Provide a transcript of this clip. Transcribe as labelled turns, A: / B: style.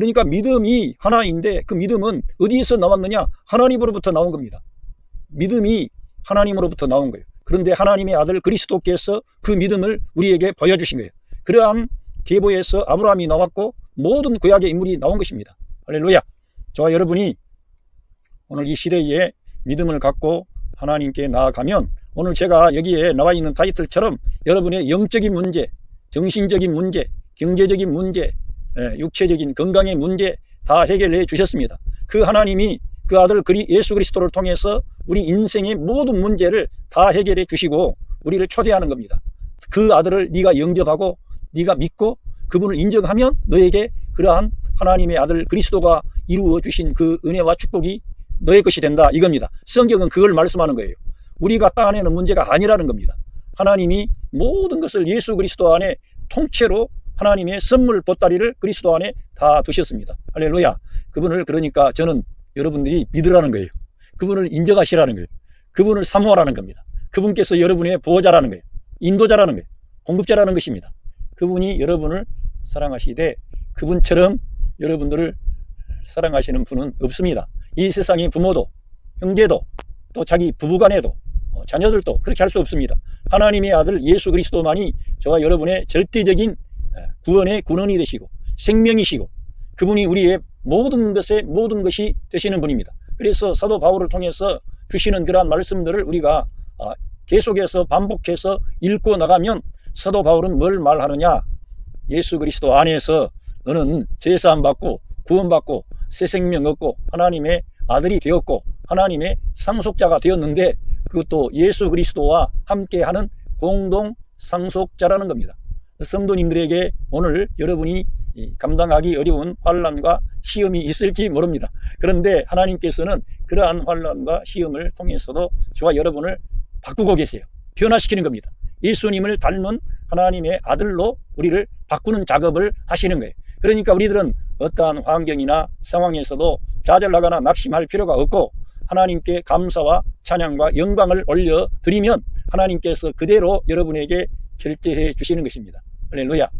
A: 그러니까 믿음이 하나인데 그 믿음은 어디에서 나왔느냐? 하나님으로부터 나온 겁니다. 믿음이 하나님으로부터 나온 거예요. 그런데 하나님의 아들 그리스도께서 그 믿음을 우리에게 보여주신 거예요. 그러한 계보에서 아브라함이 나왔고 모든 구약의 인물이 나온 것입니다. 할렐루야. 저와 여러분이 오늘 이 시대에 믿음을 갖고 하나님께 나아가면 오늘 제가 여기에 나와 있는 타이틀처럼 여러분의 영적인 문제, 정신적인 문제, 경제적인 문제, 예, 육체적인 건강의 문제 다 해결해 주셨습니다. 그 하나님이 그 아들 그리 예수 그리스도를 통해서 우리 인생의 모든 문제를 다 해결해 주시고 우리를 초대하는 겁니다. 그 아들을 네가 영접하고 네가 믿고 그분을 인정하면 너에게 그러한 하나님의 아들 그리스도가 이루어 주신 그 은혜와 축복이 너의 것이 된다 이겁니다. 성경은 그걸 말씀하는 거예요. 우리가 따내는 문제가 아니라는 겁니다. 하나님이 모든 것을 예수 그리스도 안에 통째로 하나님의 선물 보따리를 그리스도 안에 다 두셨습니다. 할렐루야. 그분을 그러니까 저는 여러분들이 믿으라는 거예요. 그분을 인정하시라는 거예요. 그분을 사모하라는 겁니다. 그분께서 여러분의 보호자라는 거예요. 인도자라는 거예요. 공급자라는 것입니다. 그분이 여러분을 사랑하시되 그분처럼 여러분들을 사랑하시는 분은 없습니다. 이 세상의 부모도 형제도 또 자기 부부간에도 어, 자녀들도 그렇게 할 수 없습니다. 하나님의 아들 예수 그리스도만이 저와 여러분의 절대적인 에, 구원의 근원이 되시고 생명이시고 그분이 우리의 모든 것의 모든 것이 되시는 분입니다. 그래서 사도 바울을 통해서 주시는 그러한 말씀들을 우리가 아, 계속해서 반복해서 읽고 나가면 사도 바울은 뭘 말하느냐? 예수 그리스도 안에서 너는 제사함 받고 구원받고 새 생명 얻고 하나님의 아들이 되었고 하나님의 상속자가 되었는데 그것도 예수 그리스도와 함께하는 공동 상속자라는 겁니다. 성도님들에게 오늘 여러분이 이 감당하기 어려운 환란과 시험이 있을지 모릅니다. 그런데 하나님께서는 그러한 환란과 시험을 통해서도 저와 여러분을 바꾸고 계세요. 변화시키는 겁니다. 예수님을 닮은 하나님의 아들로 우리를 바꾸는 작업을 하시는 거예요. 그러니까 우리들은 어떠한 환경이나 상황에서도 좌절하거나 낙심할 필요가 없고 하나님께 감사와 찬양과 영광을 올려 드리면 하나님께서 그대로 여러분에게 결제해 주시는 것입니다. 할렐루야.